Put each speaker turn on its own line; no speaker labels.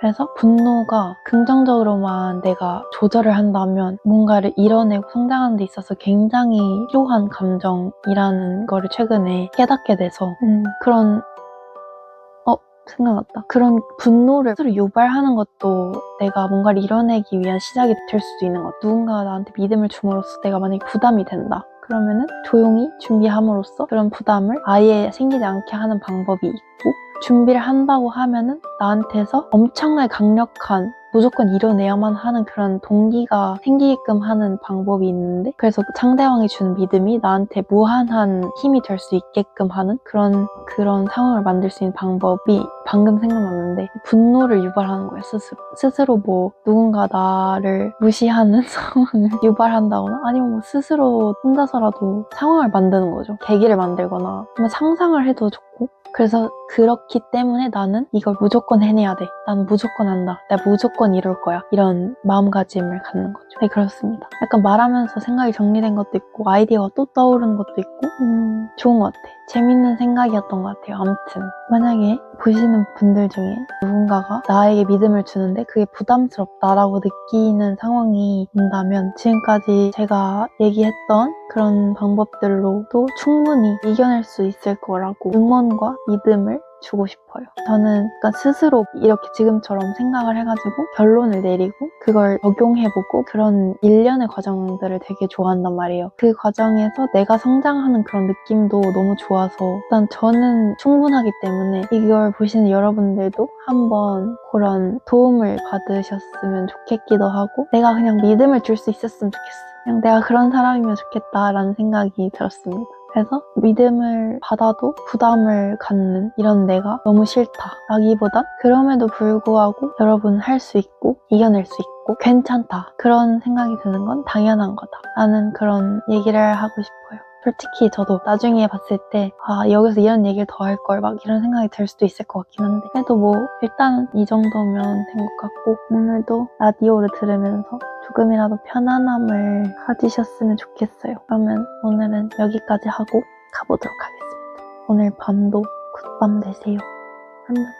그래서 분노가 긍정적으로만 내가 조절을 한다면 뭔가를 이뤄내고 성장하는 데 있어서 굉장히 필요한 감정이라는 거를 최근에 깨닫게 돼서 음, 그런 어 생각났다. 그런 분노를 스스로 유발하는 것도 내가 뭔가를 이뤄내기 위한 시작이 될 수도 있는 것. 누군가가 나한테 믿음을 줌으로써 내가 만약에 부담이 된다. 그러면은 조용히 준비함으로써 그런 부담을 아예 생기지 않게 하는 방법이 있고 준비를 한다고 하면은 나한테서 엄청나게 강력한 무조건 이뤄내야만 하는 그런 동기가 생기게끔 하는 방법이 있는데 그래서 상대방이 주는 믿음이 나한테 무한한 힘이 될 수 있게끔 하는 그런 그런 상황을 만들 수 있는 방법이 방금 생각났는데 분노를 유발하는 거예요 스스로. 스스로 뭐 누군가 나를 무시하는 상황을 유발한다거나 아니면 뭐 스스로 혼자서라도 상황을 만드는 거죠. 계기를 만들거나. 아니면 상상을 해도 좋고 그래서 그렇기 때문에 나는 이걸 무조건 해내야 돼. 난 무조건 한다. 내가 무조건 이룰 거야. 이런 마음가짐을 갖는 거죠. 네, 그렇습니다. 약간 말하면서 생각이 정리된 것도 있고, 아이디어가 또 떠오르는 것도 있고, 음, 좋은 것 같아. 재밌는 생각이었던 것 같아요. 아무튼. 만약에 보시는 분들 중에 누군가가 나에게 믿음을 주는데 그게 부담스럽다라고 느끼는 상황이 온다면 지금까지 제가 얘기했던 그런 방법들로도 충분히 이겨낼 수 있을 거라고 응원과 믿음을 주고 싶어요. 저는 그러니까 스스로 이렇게 지금처럼 생각을 해가지고 결론을 내리고 그걸 적용해보고 그런 일련의 과정들을 되게 좋아한단 말이에요. 그 과정에서 내가 성장하는 그런 느낌도 너무 좋아서 일단 저는 충분하기 때문에 이걸 보시는 여러분들도 한번 그런 도움을 받으셨으면 좋겠기도 하고 내가 그냥 믿음을 줄 수 있었으면 좋겠어. 그냥 내가 그런 사람이면 좋겠다라는 생각이 들었습니다. 그래서 믿음을 받아도 부담을 갖는 이런 내가 너무 싫다 라기보단 그럼에도 불구하고 여러분 할 수 있고 이겨낼 수 있고 괜찮다 그런 생각이 드는 건 당연한 거다 라는 그런 얘기를 하고 싶어요. 솔직히 저도 나중에 봤을 때, 아, 여기서 이런 얘기를 더 할 걸, 막 이런 생각이 들 수도 있을 것 같긴 한데. 그래도 뭐, 일단 이 정도면 된 것 같고, 오늘도 라디오를 들으면서 조금이라도 편안함을 가지셨으면 좋겠어요. 그러면 오늘은 여기까지 하고 가보도록 하겠습니다. 오늘 밤도 굿밤 되세요. 안녕.